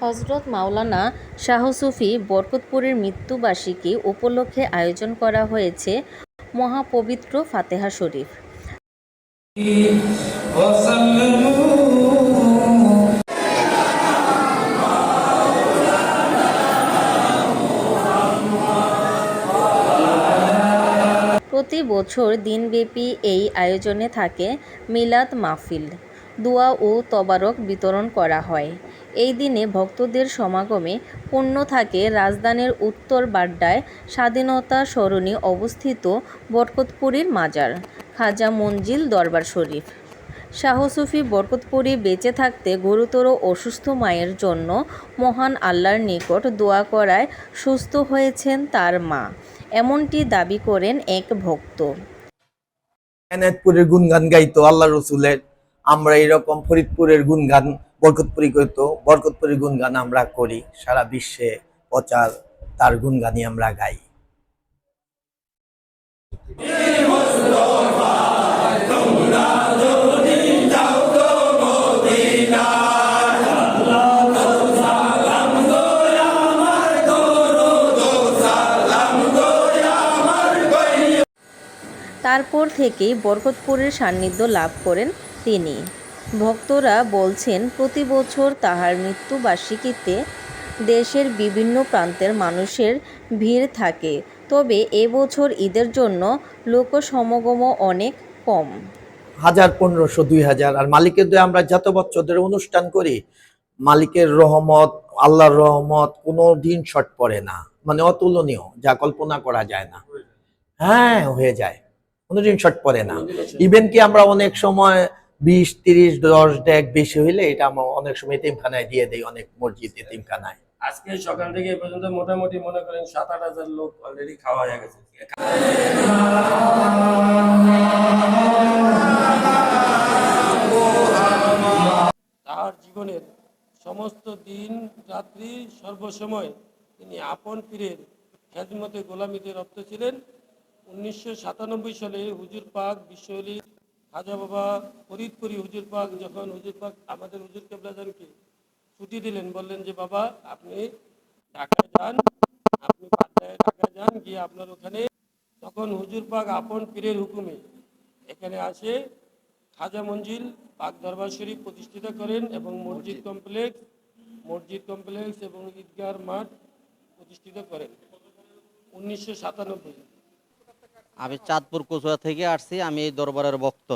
হজরত মাওলানা শাহসুফি বরকতপুরের মৃত্যুবার্ষিকী উপলক্ষে আয়োজন করা হয়েছে মহাপবিত্র ফাতেহা শরীফ। প্রতি বছর দিনব্যাপী এই আয়োজনে থাকে মিলাদ মাহফিল, দোয়া ও তবারক বিতরণ করা হয়। এই দিনে ভক্তদের সমাগমে পূর্ণ থাকে রাজধানীর উত্তর বাড্ডায় স্বাধীনতা সরণি অবস্থিত বরকতপুরীর মাজার, খাজা মঞ্জিল দরবার শরীফ। শাহ সুফি বরকতপুরি বেঁচে থাকতে গুরুতর অসুস্থ মায়ের জন্য মহান আল্লাহর নিকট দোয়া করায় সুস্থ হয়েছেন তার মা। এমনটি দাবি করেন এক ভক্ত। এনায়তপুরের গুণগান গাইতো আল্লাহ রসুলের। আমরা এরকম ফরিদপুরের গুণগান, বরকতপুরি করতো বরকতপুরের গুণগান আমরা করি। সারা বিশ্বে প্রচার, তার গুণগানই আমরা গাই। তারপর থেকেই বরকতপুরের সান্নিধ্য লাভ করেন তিনি। ভক্তরা বলছেন, প্রতি বছর তাহার মৃত্যুবার্ষিকীতে দেশের বিভিন্ন প্রান্তের মানুষের ভিড় থাকে। তবে এবছর ঈদের জন্য লোকসমাগম অনেক কম। হাজার পনেরোশো, দুই হাজার। আর মালিকের দয়ে আমরা যত বছর ধরে অনুষ্ঠান করি, মালিকের রহমত, আল্লাহর রহমত কোনো দিন শট পড়ে না। মানে অতুলনীয়, যা কল্পনা করা যায় না। হ্যাঁ হয়ে যায়। কোনোদিন শর্ট পড়ে না। ইভেন কি আমরা অনেক সময় বিশ তিরিশ দশ ডেক বেশি হইলে এটা আমরা অনেক সময় এতিমখানায় দিয়ে দেই অনেক মসজিদ এতিমখানায় আজকে সকাল থেকে এ পর্যন্ত মোটামুটি মনে করেন সাত আট হাজার লোক অলরেডি খাওয়া হয়ে গেছে। তার জীবনের সমস্ত দিন রাত্রি সর্বসময় তিনি আপন পীরের খেদমতে গোলামিতে রপ্ত ছিলেন। উনিশশো সাতানব্বই সালে হুজুর পাক বিশ্বলি খাজা বাবা ফরিদপুরি হুজুর পাক যখন হুজুর পাক আমাদের হুজুর কেবলাজানকে ছুটি দিলেন বললেন যে বাবা আপনি ঢাকায় যান আপনি পাটনায় ঢাকায় যান গিয়ে আপনার ওখানে তখন হুজুর পাক আপন পীরের হুকুমে এখানে আসে খাজা মঞ্জিল পাক দরবার শরীফ প্রতিষ্ঠিত করেন এবং মসজিদ কমপ্লেক্স মসজিদ কমপ্লেক্স এবং ঈদগার মাঠ প্রতিষ্ঠিত করেন। উনিশশো সাতানব্বই আমি চাঁদপুর কচুয়া থেকে আসছি আমি এই দরবারের ভক্ত।